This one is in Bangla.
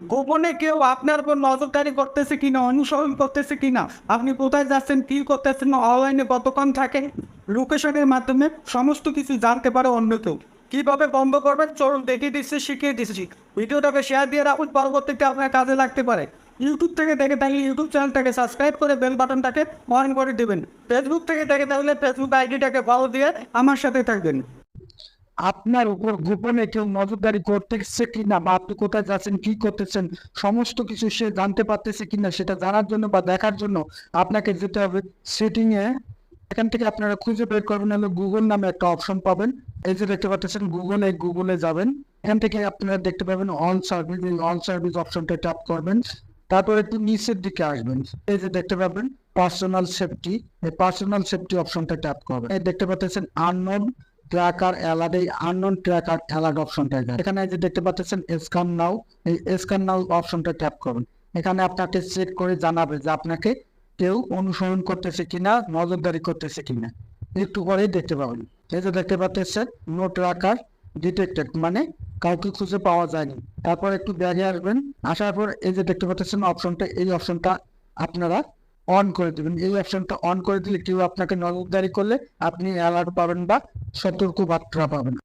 গোপনে কেউ আপনার উপর নজরদারি করতেছে কিনা, অনুসরণ করতেছে কিনা? আপনি কোথায় যাচ্ছেন, কি করতেছেন, অনলাইনে কতক্ষণ থাকে লোকেশনের মাধ্যমে সমস্ত কিছু জানতে পারে অন্য কেউ। কীভাবে বন্ধ করবেন? চলুন দেখিয়ে দিচ্ছি, শিখিয়ে দিচ্ছি। ভিডিওটাকে শেয়ার দিয়ে রাখুন, পরবর্তীতে আপনার কাজে লাগতে পারে। ইউটিউব থেকে দেখে থাকলে ইউটিউব চ্যানেলটাকে সাবস্ক্রাইব করে বেল বাটনটাকে অন করে দেবেন। ফেসবুক থেকে দেখে থাকলে ফেসবুক আইডিটাকে ফলো দিয়ে আমার সাথে থাকবেন। আপনার উপর গোপনে কেউ নজরদারি করতেছে কিনা বা আপনি কোথায় যাচ্ছেন, কি করতেছেন, সমস্ত কিছু সে জানতে পারতেছে কিনা সেটা জানার জন্য বা দেখার জন্য আপনাকে যেতে হবে। সেটিং এ এখান থেকে আপনারা খুঁজে বের করবেন হলো গুগল নামে একটা অপশন পাবেন। এই যে দেখতে পাচ্ছেন গুগলে গুগলে যাবেন। এখান থেকে আপনারা দেখতে পাবেন অন সার্ভিস অন সার্ভিস অপশনটা ট্যাপ করবেন। তারপর একটু নিচের দিকে আসবেন। এই যে দেখতে পাবেন পার্সোনাল সেফটি এই পার্সোনাল সেফটি অপশনটা ট্যাপ করবেন। এই দেখতে পাচ্ছেন আননোন ট্র্যাকার অ্যালার্ট এই আননোন ট্র্যাকার অ্যালার্ট অপশনটা এখানে। যে দেখতে পাচ্ছেন স্ক্যান নাও এই স্ক্যান নাও অপশনটা ট্যাপ করুন। এখানে আপনাকে চেক করে জানাবে যে আপনাকে কেউ অনুসরণ করতেছে কিনা, নজরদারি করতেছে কিনা। একটু পরেই দেখতে পাবেন। এই যে দেখতে পাচ্ছেন নো ট্র্যাকার ডিটেক্টেড মানে কাউকে খুঁজে পাওয়া যায়নি। তারপর একটু ব্যাগে আসবেন, আসার পর এই যে দেখতে পাচ্ছেন অপশনটা এই অপশনটা আপনারা অন করে দেবেন। এই অপশনটা অন করে দিলে কেউ আপনাকে নজরদারি করলে আপনি অ্যালার্ট পাবেন বা সতর্ক বার্তা পাবেন।